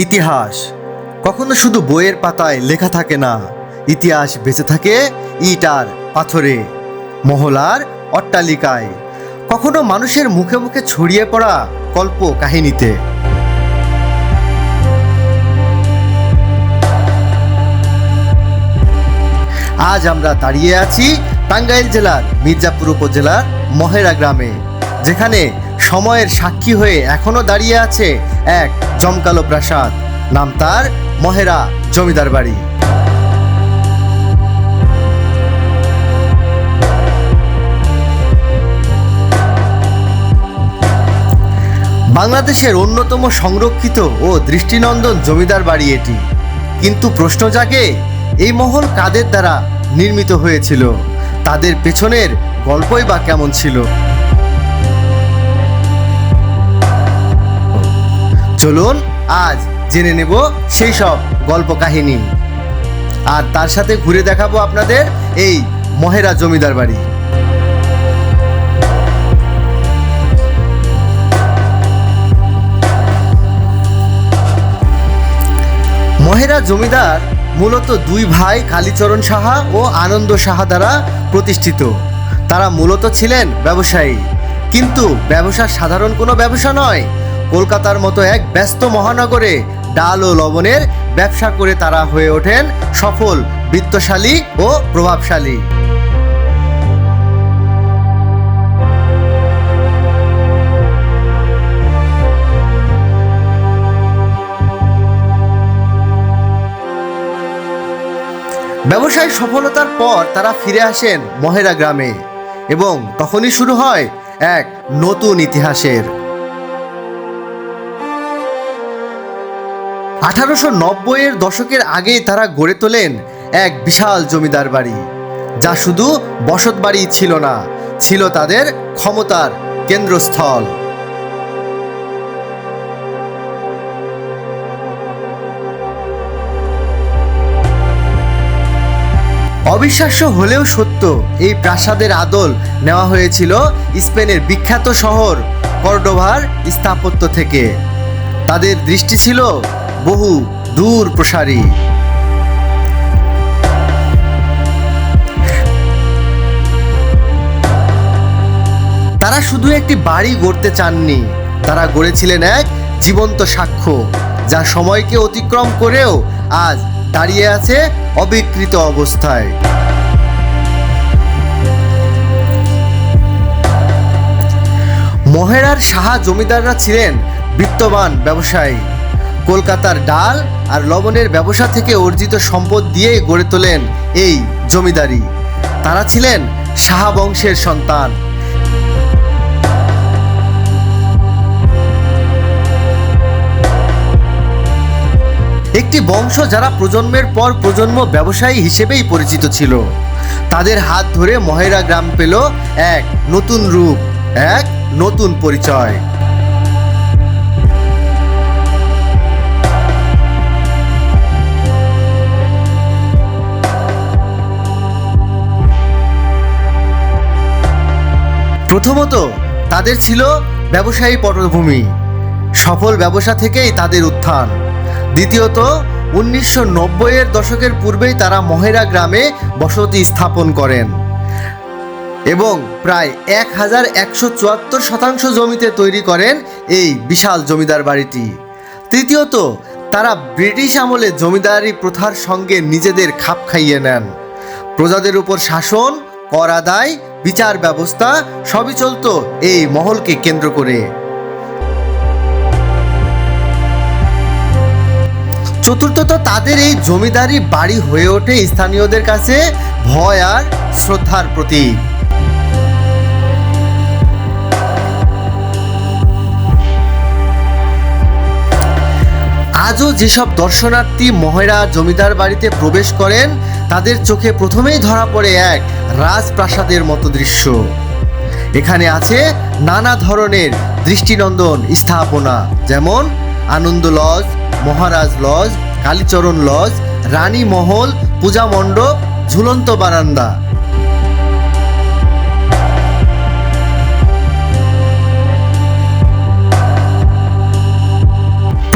ইতিহাস। কখনো শুধু বইয়ের পাতায় লেখা থাকে না, ইতিহাস বেঁচে থাকে ইট আর পাথরে মহলার অট্টালিকায়। কখনো মানুষের মুখে মুখে ছড়িয়ে পড়া কল্প কাহিনীতে। আজ আমরা দাঁড়িয়ে আছি টাঙ্গাইল জেলার মির্জাপুর উপজেলার মহেরা গ্রামে। যেখানে সময়ের সাক্ষী হয়ে এখনও দাঁড়িয়ে আছে এক জমকালো প্রাসাদ। নাম তার মহেরা জমিদার বাড়ি। বাংলাদেশের অন্যতম সংরক্ষিত ও দৃষ্টিনন্দন জমিদার বাড়ি এটি। কিন্তু প্রশ্ন জাগে, এই মহল কাদের দ্বারা নির্মিত হয়েছিল? তাদের পেছনের গল্পই বা কেমন ছিল? চলুন আজ জেনে নেব সেই সব গল্প কাহিনী। আর তার সাথে ঘুরে দেখাবো আপনাদের এই মহেরা জমিদার বাড়ি। মহেরা জমিদার মূলত দুই ভাই কালীচরণ সাহা ও আনন্দ সাহা দ্বারা প্রতিষ্ঠিত। তারা মূলত ছিলেন ব্যবসায়ী। কিন্তু ব্যবসা সাধারণ কোনো ব্যবসা নয়। কলকাতার মতো এক ব্যস্ত মহানগরে ডাল ও লবণের ব্যবসা করে তারা হয়ে ওঠেন সফল, বিত্তশালী ও প্রভাবশালী। ব্যবসায় সফলতার পর তারা ফিরে আসেন মহেরা গ্রামে এবং তখনই শুরু হয় এক নতুন ইতিহাসের। আঠারোশো নব্বইয়ের দশকের আগেই তারা গড়ে তোলেন এক বিশাল জমিদার বাড়ি, যা শুধু বসত বাড়ি ছিল না, ছিল তাদের ক্ষমতার কেন্দ্রস্থল। অবিশ্বাস্য হলেও সত্য, এই প্রাসাদের আদল নেওয়া হয়েছিল স্পেনের বিখ্যাত শহর কর্ডোভার স্থাপত্য থেকে। তাদের দৃষ্টি ছিল বহু দূর প্রসারী। তারা শুধু একটি বাড়ি গড়তে চাননি, তারা গড়েছিলেন এক জীবন্ত সাক্ষ্য, যা সময়কে অতিক্রম করেও আজ দাঁড়িয়ে আছে অবিকৃত অবস্থায়। মহেরার সাহা জমিদাররা ছিলেন বিত্তবান ব্যবসায়ী। কলকাতার ডাল আর লবণের ব্যবসা থেকে অর্জিত সম্পদ দিয়েই গড়ে তোলেন এই জমিদারি। তারা ছিলেন সাহা বংশের সন্তান। একটি বংশ যারা প্রজন্মের পর প্রজন্ম ব্যবসায়ী হিসেবেই পরিচিত ছিল। তাদের হাত ধরে মহেরা গ্রাম পেল এক নতুন রূপ, এক নতুন পরিচয়। প্রথমত, তাদের ছিল ব্যবসায়ী পটভূমি। সফল ব্যবসা থেকেই তাদের উত্থান। দ্বিতীয়ত, উনিশশো নব্বইয়ের দশকের পূর্বেই তারা মহেরা গ্রামে বসতি স্থাপন করেন এবং প্রায় এক হাজার একশো চুয়াত্তর শতাংশ জমিতে তৈরি করেন এই বিশাল জমিদার বাড়িটি। তৃতীয়ত, তারা ব্রিটিশ আমলে জমিদারি প্রথার সঙ্গে নিজেদের খাপ খাইয়ে নেন। প্রজাদের উপর শাসন, কর আদায় বিচার ব্যবস্থা সবই চলত এই মহলকে কেন্দ্র করে। চতুর্থত তাদের এই জমিদারি বাড়ি হয়ে ওঠে স্থানীয়দের কাছে ভয় আর শ্রদ্ধার প্রতীক। আজও যেসব দর্শনার্থী মহেরা জমিদার বাড়িতে প্রবেশ করেন, তাদের চোখে প্রথমেই ধরা পড়ে এক রাজপ্রাসাদের মতো দৃশ্য। এখানে আছে নানা ধরনের দৃষ্টিনন্দন স্থাপনা, যেমন Ananda lodge, Maharaj lodge, Kalicharan lodge, Rani Mahal, পূজা মণ্ডপ, ঝুলন্ত বারান্দা।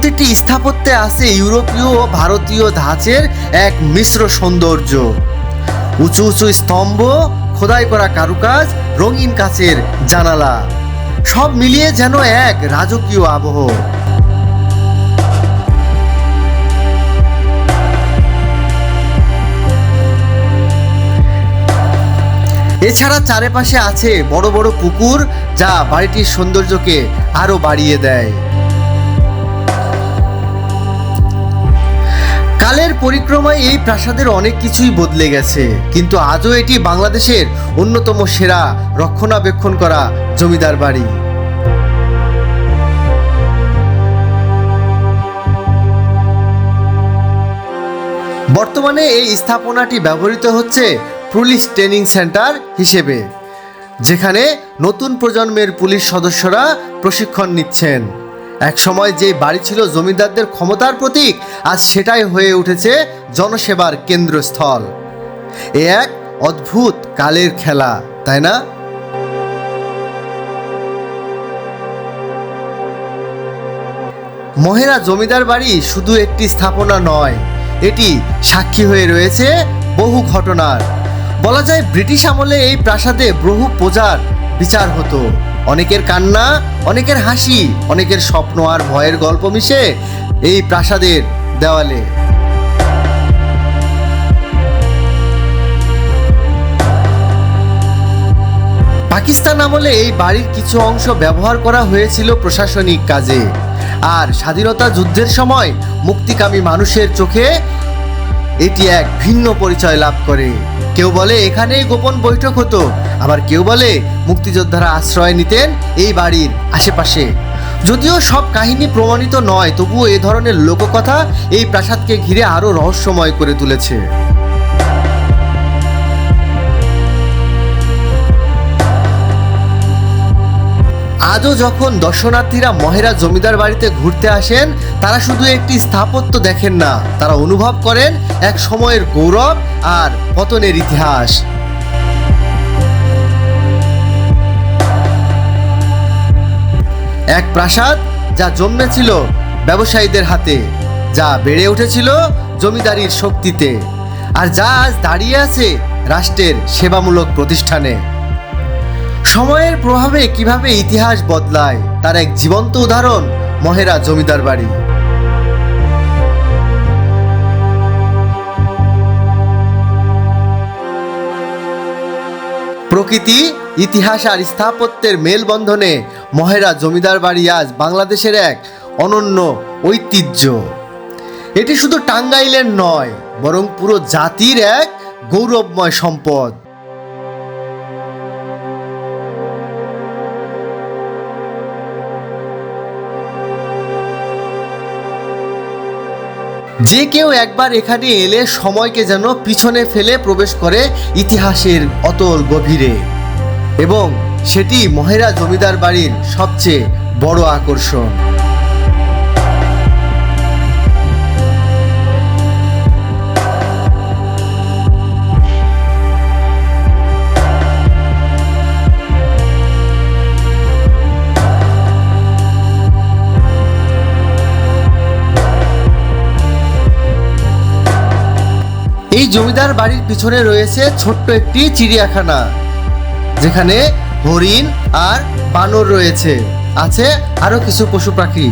প্রতিটি স্থাপত্যে আছে ইউরোপীয় ও ভারতীয় ধাঁচের এক মিশ্র সৌন্দর্য। উঁচু উঁচু স্তম্ভ, খোদাই করা কারুকাজ, রঙিন কাচের জানালা। সব মিলিয়ে যেন এক রাজকীয় আবহ। এছাড়া চারিপাশে আছে বড় বড় পুকুর যা বাড়িটির সৌন্দর্যকে আরও বাড়িয়ে দেয়। কালের পরিক্রমায় এই প্রাসাদের অনেক কিছুই বদলে গেছে। কিন্তু আজও এটি বাংলাদেশের অন্যতম সেরা রক্ষণাবেক্ষণ করা জমিদার বাড়ি। বর্তমানে এই স্থাপনাটি ব্যবহৃত হচ্ছে পুলিশ ট্রেনিং সেন্টার হিসেবে, যেখানে নতুন প্রজন্মের পুলিশ সদস্যরা প্রশিক্ষণ নিচ্ছেন। একসময় যে বাড়ি ছিল জমিদারদের ক্ষমতার প্রতীক, আজ সেটাই হয়ে উঠেছে জনসেবার কেন্দ্রস্থল। এ এক অদ্ভুত কালের খেলা, তাই না? মহেরা জমিদার বাড়ি শুধু একটি স্থাপনা নয়, এটি সাক্ষী হয়ে রয়েছে বহু ঘটনার। বলা যায় ব্রিটিশ আমলে এই প্রাসাদে বহু প্রজার বিচার হতো। অনেকের কান্না, অনেকের হাসি, অনেকের স্বপ্ন আর ভয়ের গল্প মিশে এই প্রাসাদের দেওয়ালে। পাকিস্তান আমলে এই বাড়ির কিছু অংশ ব্যবহার করা হয়েছিল প্রশাসনিক কাজে। আর স্বাধীনতা যুদ্ধের সময় মুক্তিকামী মানুষের চোখে এটি এক ভিন্ন পরিচয় লাভ করে। কেউ বলে, এখানেই গোপন বৈঠক হতো। আবার কেউ বলে, মুক্তিযোদ্ধারা আশ্রয় নিতেন এই বাড়ির আশেপাশে। যদিও সব কাহিনী প্রমাণিত নয়, তবুও এ ধরনের লোককথা এই প্রাসাদকে ঘিরে আরও রহস্যময় করে তুলেছে। আজও যখন দর্শনার্থীরা মহেরা জমিদার বাড়িতে ঘুরতে আসেন, তারা শুধু একটি স্থাপত্য দেখেন না, তারা অনুভব করেন এক সময়ের গৌরব আর পতনের ইতিহাস। এক প্রাসাদ যা জন্মেছিল ব্যবসায়ীদের হাতে, যা বেড়ে উঠেছিল জমিদারির শক্তিতে, আর যা আজ দাঁড়িয়ে আছে রাষ্ট্রের সেবামূলক প্রতিষ্ঠানে। সময়ের প্রভাবে কীভাবে ইতিহাস বদলায়, তার এক জীবন্ত উদাহরণ মহেরা জমিদার বাড়ি। প্রকৃতি, ইতিহাস আর স্থাপত্যের মেলবন্ধনে মহেরা জমিদার বাড়ি আজ বাংলাদেশের এক অনন্য ঐতিহ্য। এটি শুধু টাঙ্গাইলের নয়, বরং পুরো জাতির এক গৌরবময় সম্পদ। যে কেউ একবার এখানে এলে সময়কে যেন পিছনে ফেলে প্রবেশ করে ইতিহাসের অতল গভীরে। এবং সেটি মহেরা জমিদার বাড়ির সবচেয়ে বড় আকর্ষণ। এই জমিদার বাড়ির পিছনে রয়েছে ছোট্ট একটি চিড়িয়াখানা, যেখানে হরিণ আর বানর রয়েছে। আছে আরও কিছু পশু পাখি।